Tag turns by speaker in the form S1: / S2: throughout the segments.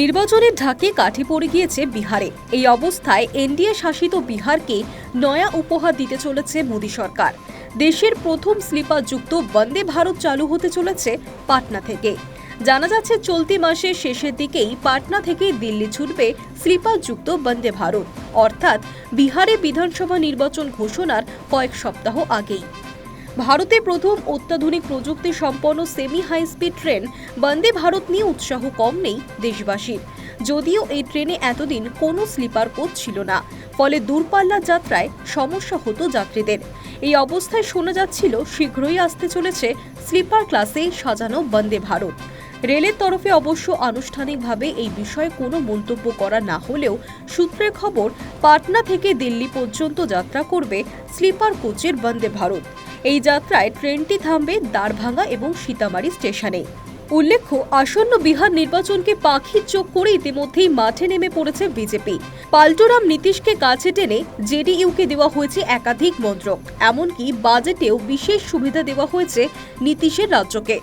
S1: নির্বাচনের ঢাকে কাঠি পড়ে গিয়েছে বিহারে। এই অবস্থায় এনডিএ শাসিত বিহারকে নয়া উপহার দিতে চলেছে মোদী সরকার। দেশের প্রথম স্লিপারযুক্ত বন্দে ভারত চালু হতে চলেছে পাটনা থেকে। জানা যাচ্ছে, চলতি মাসের শেষের দিকেই পাটনা থেকে দিল্লি ছুটবে স্লিপারযুক্ত বন্দে ভারত। অর্থাৎ বিহারে বিধানসভা নির্বাচন ঘোষণার কয়েক সপ্তাহ আগেই। ভারতে প্রথম অত্যাধুনিক প্রযুক্তি সম্পন্ন semi high speed train Vande Bharat নিয়ে উৎসাহ কম নেই দেশবাসীর। যদিও এই ট্রেনে এতদিন কোনো স্লিপার কোচ ছিল না। ফলে দূরপাল্লার যাত্রায় সমস্যা হতো যাত্রীদের। এই অবস্থায় শোনা যাচ্ছিল, শীঘ্রই আসতে চলেছে স্লিপার ক্লাসে সাজানো বন্দে ভারত। রেলের তরফে অবশ্য আনুষ্ঠানিকভাবে এই বিষয়ে কোনো মন্তব্য করা না হলেও সূত্রের খবর, পাটনা থেকে দিল্লি পর্যন্ত যাত্রা করবে স্লিপার কোচের বন্দে ভারত। এই যাত্রায় ট্রেনটি থামবে দারভাঙ্গা এবং সীতামারি স্টেশনে। উল্লেখ্য, আসন্ন বিহার নির্বাচনকে পাখির চোখ করে ইতিমধ্যেই মাঠে নেমে পড়েছে বিজেপি। পাল্টুরাম নীতিশকে কাছে টেনে জেডিইউকে দেওয়া হয়েছে একাধিক মন্ত্রক। এমনকি বাজেটেও বিশেষ সুবিধা দেওয়া হয়েছে নীতিশের রাজ্যকে।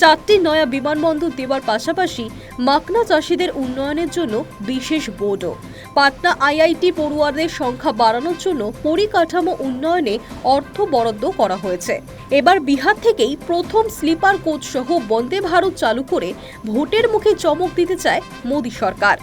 S1: চারটি নয়া বিমানবন্দর দেওয়ার পাশাপাশি মাকনা চাষিদের উন্নয়নের জন্য বিশেষ বোর্ডও। পাটনা আইআইটি পড়ুয়াদের সংখ্যা বাড়ানোর জন্য পরিকাঠামো উন্নয়নে অর্থ বরাদ্দ করা হয়েছে। এবার বিহার থেকেই প্রথম স্লিপার কোচ সহ বন্দে ভারত চালু করে ভোটের মুখে চমক দিতে চায় মোদী সরকার।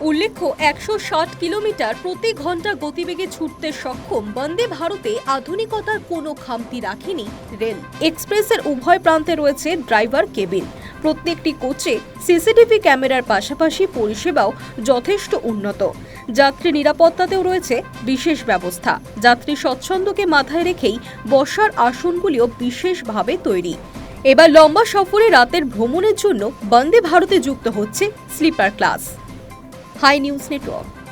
S1: উল্লেখ্য, একশো ষাট কিলোমিটার প্রতি ঘণ্টা গতিবেগে ছুটতে সক্ষম বন্দে ভারতে আধুনিকতার কোনো খামতি রাখেনি রেল। এক্সপ্রেসের উভয় প্রান্তে রয়েছে ড্রাইভার কেবিন। প্রত্যেকটি কোচে সিসিটিভি ক্যামেরার পাশাপাশি পরিষেবাও যথেষ্ট উন্নত। যাত্রী নিরাপত্তাতেও রয়েছে বিশেষ ব্যবস্থা। যাত্রী স্বচ্ছন্দকে মাথায় রেখেই বসার আসনগুলিও বিশেষভাবে তৈরি। এবার লম্বা সফরে রাতের ভ্রমণের জন্য বন্দে ভারতে যুক্ত হচ্ছে sleeper class. High news network